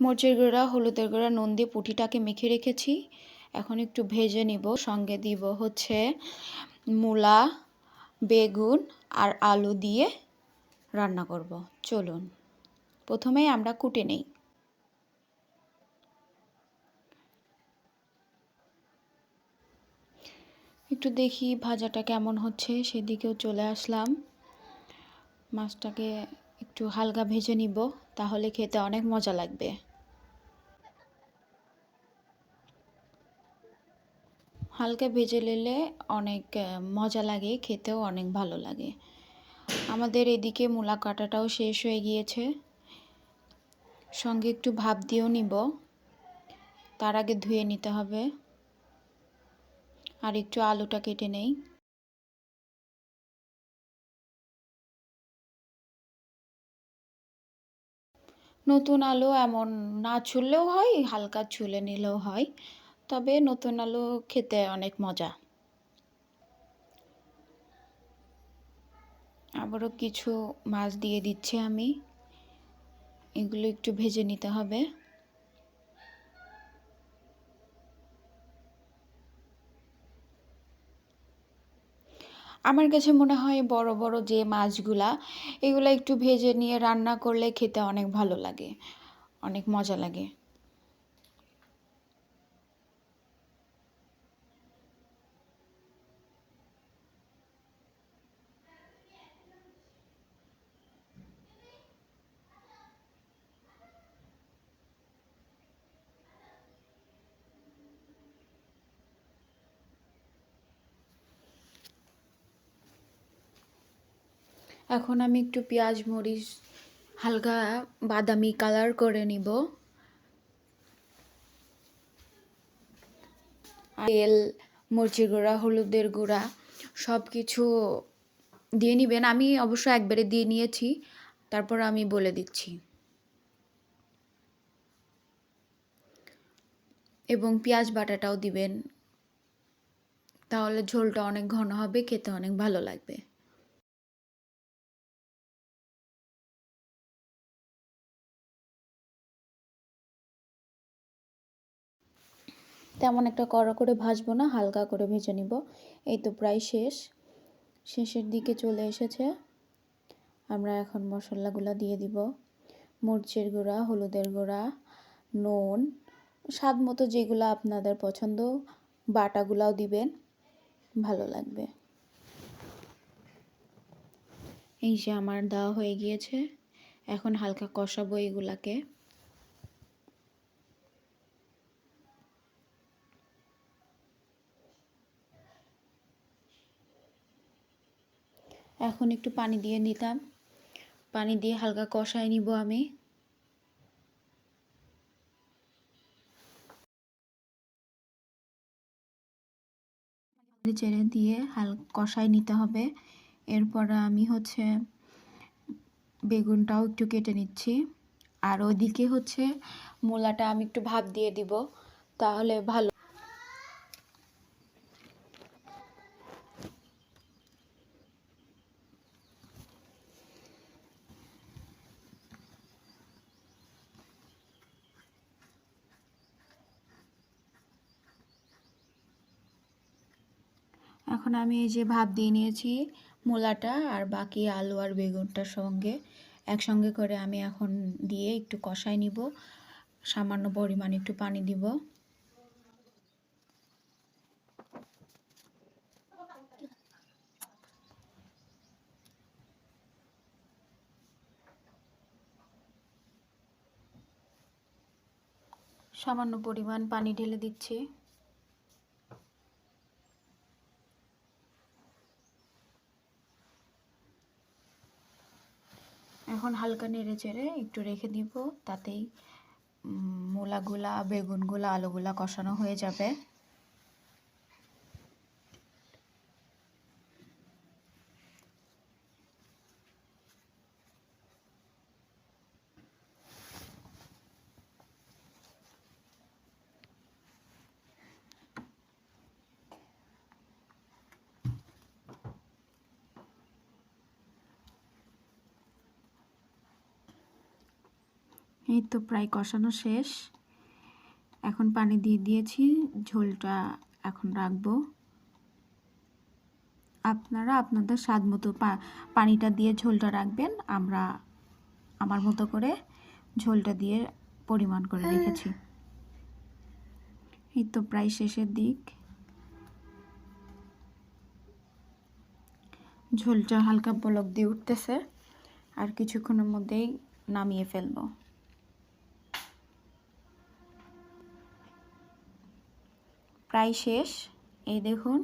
মরিচের গুঁড়া, হলুদের গুঁড়া, নুন দিয়ে পুঁটিটাকে মেখে রেখেছি। এখন একটু ভেজে নিব। সঙ্গে দিব হচ্ছে মূলা, বেগুন আর আলু দিয়ে রান্না করব। চলুন, প্রথমেই আমরা কুটে নেই। একটু দেখি ভাজাটা কেমন হচ্ছে। সেদিকেও চলে আসলাম। মাছটাকে একটু হালকা ভেজে নিব। তাহলে খেতে অনেক মজা লাগবে। হালকা ভেজে নিলে অনেক মজা লাগে, খেতেও অনেক ভালো লাগে। আমাদের এদিকে মূলা কাটাটাও শেষ হয়ে গিয়েছে। সঙ্গে একটু ভাপ দিয়েও নিব। তার আগে ধুয়ে নিতে হবে। আর একটু আলুটা কেটে নেই। নতুন আলু এমন না ছুললেও হয়, হালকা ছুলে নিলেও হয়, তবে নতুন আলু খেতে অনেক মজা। আবারও কিছু মাছ দিয়ে দিচ্ছি আমি, এগুলো একটু ভেজে নিতে হবে। আমার কাছে মনে হয় বড় বড় যে মাছগুলা, এগুলো একটু ভেজে নিয়ে রান্না করলে খেতে অনেক ভালো লাগে, অনেক মজা লাগে। এখন আমি একটু পেঁয়াজ, মরিচ, হালকা বাদামি কালার করে নিব। তেল, মরিচের গুঁড়া, হলুদের গুঁড়া সব কিছু দিয়ে নেবেন। আমি অবশ্য একবারে দিয়ে নিয়েছি, তারপর আমি বলে দিচ্ছি। এবং পেঁয়াজ বাটাটাও দিবেন, তাহলে ঝোলটা অনেক ঘন হবে, খেতে অনেক ভালো লাগবে। তেমন একটা কড়া করে ভাজবো না, হালকা করে ভেজে নিব। এই তো প্রায় শেষ। শেষের দিকে চলে এসেছে। আমরা এখন মশলাগুলো দিয়ে দিব। মরিচের গুঁড়া, হলুদের গুঁড়া, নুন, স্বাদ মতো যেগুলো আপনাদের পছন্দ, বাটাগুলাও দিবেন। ভালো লাগবে। এই যে আমার দেওয়া হয়ে গিয়েছে। এখন হালকা কষাবো এগুলাকে। এখন একটু পানি দিয়ে নিতাম। পানি দিয়ে হালকা কষায় নিব আমি। চেড়ে দিয়ে হালকা কষায় নিতে হবে। এরপর আমি হচ্ছে বেগুনটাও একটু কেটে নিচ্ছি। আর ওইদিকে হচ্ছে মূলাটা আমি একটু ভাপ দিয়ে দিব, তাহলে ভালো এখন আমি এই যে ভাপ দিয়ে নিয়েছি মূলাটা আর বাকি আলু আর বেগুনটার সঙ্গে। একসঙ্গে করে আমি এখন দিয়ে একটু কষাই নিব। সামান্য পরিমাণ একটু পানি দিব। সামান্য পরিমাণ পানি ঢেলে দিচ্ছি। এখন হালকা নেড়ে চেড়ে একটু রেখে দিব। তাতেই মূলাগুলা বেগুনগুলা আলুগুলা কষানো হয়ে যাবে। এই তো প্রায় কষানো শেষ। এখন পানি দিয়ে দিয়েছি, ঝোলটা এখন রাখব। আপনারা আপনাদের স্বাদ মতো পানিটা দিয়ে ঝোলটা রাখবেন। আমরা আমার মতো করে ঝোলটা দিয়ে পরিমাণ করে রেখেছি। এই তো প্রায় শেষের দিক। ঝোলটা হালকা বলক দিয়ে উঠতেছে। আর কিছুক্ষণের মধ্যেই নামিয়ে ফেলব। প্রায় শেষ। এই দেখুন।